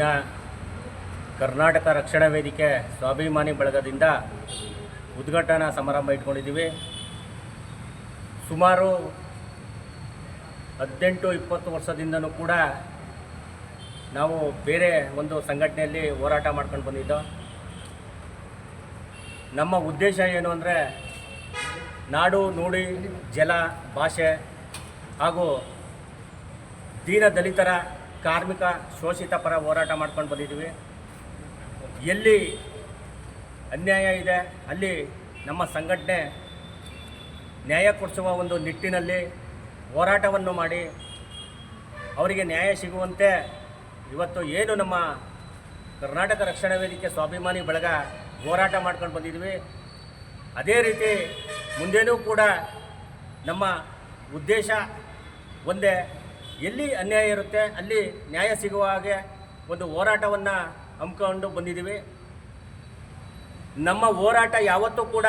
ಮಾತಾಡಿ ಸರ್ ಈ ದಿನ ಕರ್ನಾಟಕ ರಕ್ಷಣಾ ವೇದಿಕೆ ಸ್ವಾಭಿಮಾನಿ ಬಳಗದಿಂದ ಉದ್ಘಾಟನಾ ಸಮಾರಂಭ ಇಟ್ಕೊಂಡಿದ್ದೀವಿ. ಸುಮಾರು ಹದಿನೆಂಟು ಇಪ್ಪತ್ತು ವರ್ಷದಿಂದನೂ ಕೂಡ ನಾವು ಬೇರೆ ಒಂದು ಸಂಘಟನೆಯಲ್ಲಿ ಹೋರಾಟ ಮಾಡ್ಕೊಂಡು ಬಂದಿದ್ದೋ. ನಮ್ಮ ಉದ್ದೇಶ ಏನು ಅಂದರೆ ನಾಡು ನುಡಿ ಜಲ ಭಾಷೆ ಹಾಗೂ ದೀನ ದಲಿತರ ಕಾರ್ಮಿಕ ಶೋಷಿತ ಪರ ಹೋರಾಟ ಮಾಡ್ಕೊಂಡು ಬಂದಿದ್ದೀವಿ. ಎಲ್ಲಿ ಅನ್ಯಾಯ ಇದೆ, ಅಲ್ಲಿ ನಮ್ಮ ಸಂಘಟನೆ ನ್ಯಾಯ ಕೊಡಿಸುವ ಒಂದು ನಿಟ್ಟಿನಲ್ಲಿ ಹೋರಾಟವನ್ನು ಮಾಡಿ ಅವರಿಗೆ ನ್ಯಾಯ ಸಿಗುವಂತೆ ಇವತ್ತು ಏನು ನಮ್ಮ ಕರ್ನಾಟಕ ರಕ್ಷಣಾ ವೇದಿಕೆ ಸ್ವಾಭಿಮಾನಿ ಬಳಗ ಹೋರಾಟ ಮಾಡ್ಕೊಂಡು ಬಂದಿದ್ವಿ ಅದೇ ರೀತಿ ಮುಂದೇನೂ ಕೂಡ ನಮ್ಮ ಉದ್ದೇಶ ಒಂದೇ ಎಲ್ಲಿ ಅನ್ಯಾಯ ಇರುತ್ತೆ, ಅಲ್ಲಿ ನ್ಯಾಯ ಸಿಗುವ ಹಾಗೆ ಒಂದು ಹೋರಾಟವನ್ನು ಹಮ್ಮಿಕೊಂಡು ಬಂದಿದ್ದೀವಿ. ನಮ್ಮ ಹೋರಾಟ ಯಾವತ್ತೂ ಕೂಡ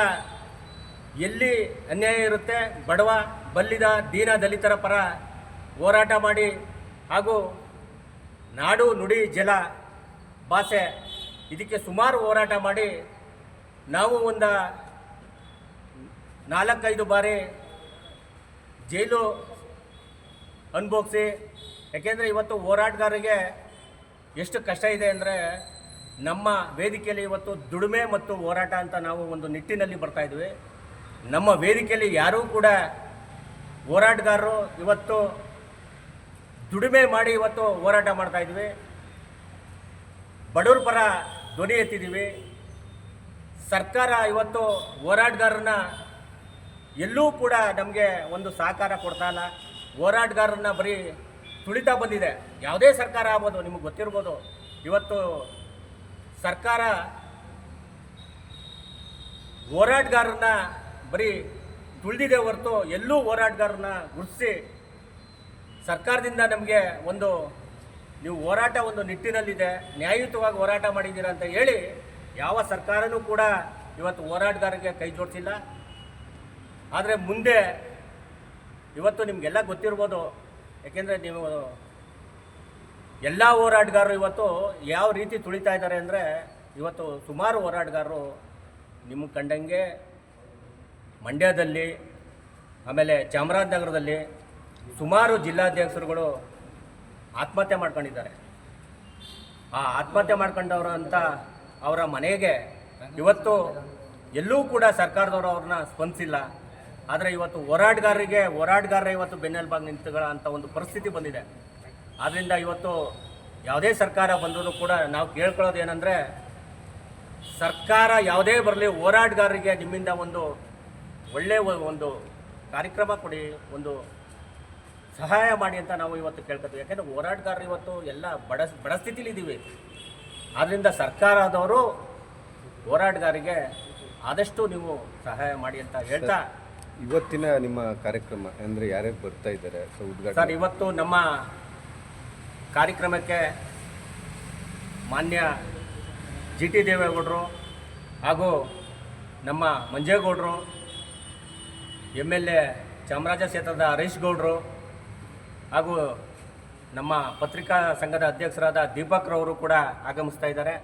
ಎಲ್ಲಿ ಅನ್ಯಾಯ ಇರುತ್ತೆ, ಬಡವ, ಬಲ್ಲಿದ, ದೀನ ದಲಿತರ ಪರ ಹೋರಾಟ ಮಾಡಿ ಹಾಗೂ ನಾಡು ನುಡಿ ಜಲ ಭಾಷೆ ಇದಕ್ಕೆ ಸುಮಾರು ಹೋರಾಟ ಮಾಡಿ ನಾವು ಒಂದು ನಾಲ್ಕೈದು ಬಾರಿ ಜೈಲು ಅನುಭವಿಸಿ ಯಾಕೆಂದರೆ ಇವತ್ತು ಹೋರಾಟಗಾರರಿಗೆ ಎಷ್ಟು ಕಷ್ಟ ಇದೆ ಅಂದರೆ ನಮ್ಮ ವೇದಿಕೆಯಲ್ಲಿ ಇವತ್ತು ದುಡಿಮೆ ಮತ್ತು ಹೋರಾಟ ಅಂತ ನಾವು ಒಂದು ನಿಟ್ಟಿನಲ್ಲಿ ಬರ್ತಾಯಿದ್ವಿ ನಮ್ಮ ವೇದಿಕೆಯಲ್ಲಿ ಯಾರೂ ಕೂಡ ಹೋರಾಟಗಾರರು ಇವತ್ತು ದುಡಿಮೆ ಮಾಡಿ ಇವತ್ತು ಹೋರಾಟ ಮಾಡ್ತಾ ಇದ್ವಿ. ಬಡವ್ರ ಪರ ಧ್ವನಿ ಎತ್ತಿದ್ದೀವಿ ಸರ್ಕಾರ ಇವತ್ತು ಹೋರಾಟಗಾರರನ್ನ ಎಲ್ಲೂ ಕೂಡ ನಮಗೆ ಒಂದು ಸಹಕಾರ ಕೊಡ್ತಾ ಇಲ್ಲ. ಹೋರಾಟಗಾರರನ್ನ ಬರೀ ತುಳಿತಾ ಬಂದಿದೆ. ಯಾವುದೇ ಸರ್ಕಾರ ಆಗ್ಬೋದು, ನಿಮಗೆ ಗೊತ್ತಿರ್ಬೋದು. ಇವತ್ತು ಸರ್ಕಾರ ಹೋರಾಟಗಾರರನ್ನ ಬರೀ ತುಳಿದಿದೆ ಹೊರತು ಎಲ್ಲೂ ಹೋರಾಟಗಾರರನ್ನ ಗುರುತಿಸಿ ಸರ್ಕಾರದಿಂದ ನಮಗೆ ಒಂದು ನೀವು ಹೋರಾಟ ಒಂದು ನಿಟ್ಟಿನಲ್ಲಿದೆ, ನ್ಯಾಯಯುತವಾಗಿ ಹೋರಾಟ ಮಾಡಿದ್ದೀರಾ ಅಂತ ಹೇಳಿ ಯಾವ ಸರ್ಕಾರನೂ ಕೂಡ ಇವತ್ತು ಹೋರಾಟಗಾರರಿಗೆ ಕೈ ಜೋಡಿಸಿಲ್ಲ. ಆದರೆ ಮುಂದೆ ಇವತ್ತು ನಿಮಗೆಲ್ಲ ಗೊತ್ತಿರ್ಬೋದು. ಯಾಕೆಂದರೆ ನೀವು ಎಲ್ಲ ಹೋರಾಟಗಾರರು ಇವತ್ತು ಯಾವ ರೀತಿ ತುಳಿತಾ ಇದ್ದಾರೆ ಅಂದರೆ ಇವತ್ತು ಸುಮಾರು ಹೋರಾಟಗಾರರು ನಿಮ್ಮ ಕಂಡಂಗೆ ಮಂಡ್ಯದಲ್ಲಿ, ಆಮೇಲೆ ಚಾಮರಾಜನಗರದಲ್ಲಿ ಸುಮಾರು ಜಿಲ್ಲಾಧ್ಯಕ್ಷರುಗಳು ಆತ್ಮಹತ್ಯೆ ಮಾಡ್ಕೊಂಡಿದ್ದಾರೆ. ಆ ಆತ್ಮಹತ್ಯೆ ಮಾಡ್ಕೊಂಡವರು ಅಂತ ಅವರ ಮನೆಗೆ ಇವತ್ತು ಎಲ್ಲೂ ಕೂಡ ಸರ್ಕಾರದವರು ಅವ್ರನ್ನ ಸ್ಪಂದಿಸಿಲ್ಲ. ಆದರೆ ಇವತ್ತು ಹೋರಾಟಗಾರರಿಗೆ, ಹೋರಾಟಗಾರರೇ ಇವತ್ತು ಬೆನ್ನೆಲುಬಾಗಿ ನಿಂತುಗಳ ಅಂತ ಒಂದು ಪರಿಸ್ಥಿತಿ ಬಂದಿದೆ. ಆದ್ದರಿಂದ ಇವತ್ತು ಯಾವುದೇ ಸರ್ಕಾರ ಬಂದರೂ ಕೂಡ ನಾವು ಕೇಳ್ಕೊಳ್ಳೋದು ಏನಂದರೆ, ಸರ್ಕಾರ ಯಾವುದೇ ಬರಲಿ ಹೋರಾಟಗಾರರಿಗೆ ನಿಮ್ಮಿಂದ ಒಂದು ಒಳ್ಳೆಯ ಒಂದು ಕಾರ್ಯಕ್ರಮ ಕೊಡಿ, ಒಂದು ಸಹಾಯ ಮಾಡಿ ಅಂತ ನಾವು ಇವತ್ತು ಕೇಳ್ಕೊತೀವಿ. ಯಾಕೆಂದರೆ ಹೋರಾಟಗಾರರು ಇವತ್ತು ಎಲ್ಲ ಬಡ ಬಡ ಸ್ಥಿತಿಲಿದ್ದೀವಿ ಆದ್ದರಿಂದ ಸರ್ಕಾರದವರು ಹೋರಾಟಗಾರರಿಗೆ ಆದಷ್ಟು ನೀವು ಸಹಾಯ ಮಾಡಿ ಅಂತ ಹೇಳ್ತಾ ಇವತ್ತಿನ ನಿಮ್ಮ ಕಾರ್ಯಕ್ರಮ ಅಂದರೆ ಯಾರ್ಯಾರು ಬರ್ತಾ ಇದ್ದಾರೆ? ಸೊ ಸರ್, ಇವತ್ತು ನಮ್ಮ ಕಾರ್ಯಕ್ರಮಕ್ಕೆ ಮಾನ್ಯ ಜಿ ಟಿ ದೇವೇಗೌಡರು ಹಾಗೂ ನಮ್ಮ ಮಂಜೇಗೌಡರು ಎಂ ಎಲ್ ಎ ಚಾಮರಾಜ ಕ್ಷೇತ್ರದ ಹರೀಶ್ ಗೌಡರು ಹಾಗೂ ನಮ್ಮ ಪತ್ರಿಕಾ ಸಂಘದ ಅಧ್ಯಕ್ಷರಾದ ದೀಪಕ್ ರವರು ಕೂಡ ಆಗಮಿಸ್ತಾ ಇದ್ದಾರೆ.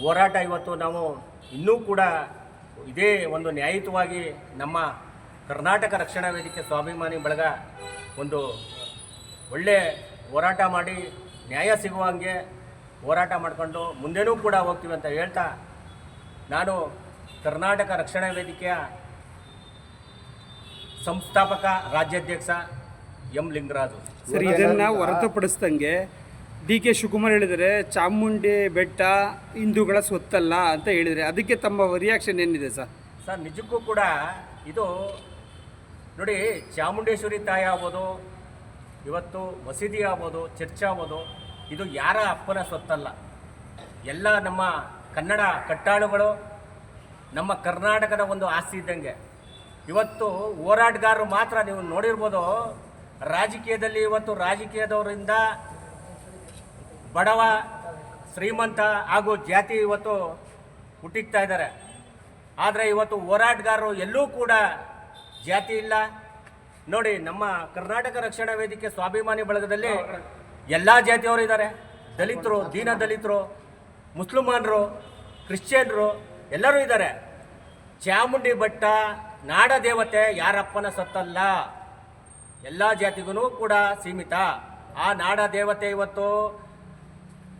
ಹೋರಾಟ ಇವತ್ತು ನಾವು ಇನ್ನೂ ಕೂಡ ಇದೇ ಒಂದು ನ್ಯಾಯಯುತವಾಗಿ ನಮ್ಮ ಕರ್ನಾಟಕ ರಕ್ಷಣಾ ವೇದಿಕೆ ಸ್ವಾಭಿಮಾನಿ ಬಳಗ ಒಂದು ಒಳ್ಳೆ ಹೋರಾಟ ಮಾಡಿ ನ್ಯಾಯ ಸಿಗುವ ಹಂಗೆ ಹೋರಾಟ ಮಾಡಿಕೊಂಡು ಮುಂದೆನೂ ಕೂಡ ಹೋಗ್ತೀವಿ ಅಂತ ಹೇಳ್ತಾ ನಾನು ಕರ್ನಾಟಕ ರಕ್ಷಣಾ ವೇದಿಕೆಯ ಸಂಸ್ಥಾಪಕ ರಾಜ್ಯಾಧ್ಯಕ್ಷ ಎಂ ಲಿಂಗರಾಜು. ಸರ್ ಇದನ್ನು ಹೊರತುಪಡಿಸ್ದಂಗೆ ಡಿ ಕೆ ಶಿವಕುಮಾರ್ ಹೇಳಿದರೆ ಚಾಮುಂಡಿ ಬೆಟ್ಟ ಹಿಂದೂಗಳ ಸ್ವತ್ತಲ್ಲ ಅಂತ ಹೇಳಿದರೆ ಅದಕ್ಕೆ ತಮ್ಮ ರಿಯಾಕ್ಷನ್ ಏನಿದೆ ಸರ್? ಸರ್ ನಿಜಕ್ಕೂ ಕೂಡ ಇದು ನೋಡಿ, ಚಾಮುಂಡೇಶ್ವರಿ ತಾಯಿ ಆಗ್ಬೋದು, ಇವತ್ತು ಮಸೀದಿ ಆಗ್ಬೋದು, ಚರ್ಚ್ ಆಗ್ಬೋದು, ಇದು ಯಾರ ಅಪ್ಪನ ಸ್ವತ್ತಲ್ಲ. ಎಲ್ಲ ನಮ್ಮ ಕನ್ನಡ ಕಟ್ಟಾಳುಗಳು, ನಮ್ಮ ಕರ್ನಾಟಕದ ಒಂದು ಆಸ್ತಿ ಇದ್ದಂಗೆ. ಇವತ್ತು ಹೋರಾಟಗಾರರು ಮಾತ್ರ ನೀವು ನೋಡಿರ್ಬೋದು, ರಾಜಕೀಯದಲ್ಲಿ ಇವತ್ತು ರಾಜಕೀಯದವರಿಂದ ಬಡವ, ಶ್ರೀಮಂತ ಹಾಗೂ ಜಾತಿ ಇವತ್ತು ಹುಟ್ಟಿಕ್ತಾ ಇದ್ದಾರೆ. ಆದರೆ ಇವತ್ತು ಹೋರಾಟಗಾರರು ಎಲ್ಲೂ ಕೂಡ ಜಾತಿ ಇಲ್ಲ. ನೋಡಿ, ನಮ್ಮ ಕರ್ನಾಟಕ ರಕ್ಷಣಾ ವೇದಿಕೆ ಸ್ವಾಭಿಮಾನಿ ಬಳಗದಲ್ಲಿ ಎಲ್ಲ ಜಾತಿಯವರು ಇದ್ದಾರೆ. ದಲಿತರು, ದೀನ ದಲಿತರು ಮುಸ್ಲಿಮಾನರು ಕ್ರಿಶ್ಚಿಯನ್ರು ಎಲ್ಲರೂ ಇದ್ದಾರೆ. ಚಾಮುಂಡಿ ಬೆಟ್ಟ, ನಾಡ ದೇವತೆ ಯಾರಪ್ಪನ ಸತ್ತಲ್ಲ. ಎಲ್ಲ ಜಾತಿಗೂ ಕೂಡ ಸೀಮಿತ. ಆ ನಾಡ ದೇವತೆ ಇವತ್ತು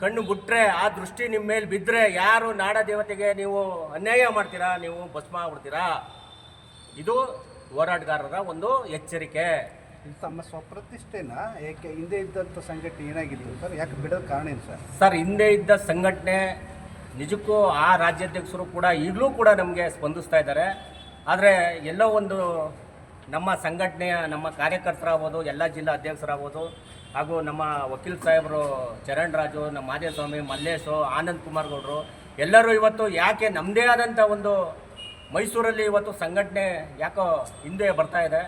ಕಣ್ಣು ಬಿಟ್ರೆ ಆ ದೃಷ್ಟಿ ನಿಮ್ಮ ಮೇಲೆ ಬಿದ್ದರೆ ಯಾರು ನಾಡ ದೇವತೆಗೆ ನೀವು ಅನ್ಯಾಯ ಮಾಡ್ತೀರಾ? ನೀವು ಭಸ್ಮ ಆಗ್ಬಿಡ್ತೀರಾ? ಇದು ಹೋರಾಟಗಾರರ ಒಂದು ಎಚ್ಚರಿಕೆ. ತಮ್ಮ ಸ್ವಪ್ರತಿಷ್ಠೆನ ಏಕೆ ಹಿಂದೆ ಇದ್ದಂಥ ಸಂಘಟನೆ ಏನಾಗಿದೆ ಸರ್ ಯಾಕೆ ಬಿಡೋದು ಕಾರಣ ಏನು ಸರ್? ಸರ್ ಹಿಂದೆ ಇದ್ದ ಸಂಘಟನೆ ನಿಜಕ್ಕೂ ಆ ರಾಜ್ಯಾಧ್ಯಕ್ಷರು ಕೂಡ ಈಗಲೂ ಕೂಡ ನಮಗೆ ಸ್ಪಂದಿಸ್ತಾ ಇದ್ದಾರೆ. ಆದರೆ ಎಲ್ಲೋ ಒಂದು ನಮ್ಮ ಸಂಘಟನೆಯ ನಮ್ಮ ಕಾರ್ಯಕರ್ತರಾಗ್ಬೋದು ಎಲ್ಲ ಜಿಲ್ಲಾ ಅಧ್ಯಕ್ಷರಾಗ್ಬೋದು ಹಾಗೂ ನಮ್ಮ ವಕೀಲ್ ಸಾಹೇಬರು ಚರಣ್ ರಾಜು ನಮ್ಮ ಮಾದೇಸ್ವಾಮಿ ಮಲ್ಲೇಶು ಆನಂದ್ ಕುಮಾರ್ ಗೌಡರು ಎಲ್ಲರೂ ಇವತ್ತು ಯಾಕೆ ನಮ್ಮದೇ ಆದಂಥ ಒಂದು ಮೈಸೂರಲ್ಲಿ ಇವತ್ತು ಸಂಘಟನೆ ಯಾಕೋ ಹಿಂದೆ ಬರ್ತಾ ಇದೆ.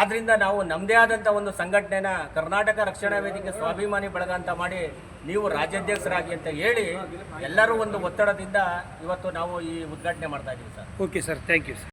ಆದ್ದರಿಂದ ನಾವು ನಮ್ಮದೇ ಆದಂಥ ಒಂದು ಸಂಘಟನೆನ ಕರ್ನಾಟಕ ರಕ್ಷಣಾ ವೇದಿಕೆ ಸ್ವಾಭಿಮಾನಿ ಬಳಗ ಅಂತ ಮಾಡಿ ನೀವು ರಾಜ್ಯಾಧ್ಯಕ್ಷರಾಗಿ ಅಂತ ಹೇಳಿ ಎಲ್ಲರೂ ಒಂದು ಒತ್ತಡದಿಂದ ಇವತ್ತು ನಾವು ಈ ಉದ್ಘಾಟನೆ ಮಾಡ್ತಾ ಇದ್ದೀವಿ sir. Okay sir thank you sir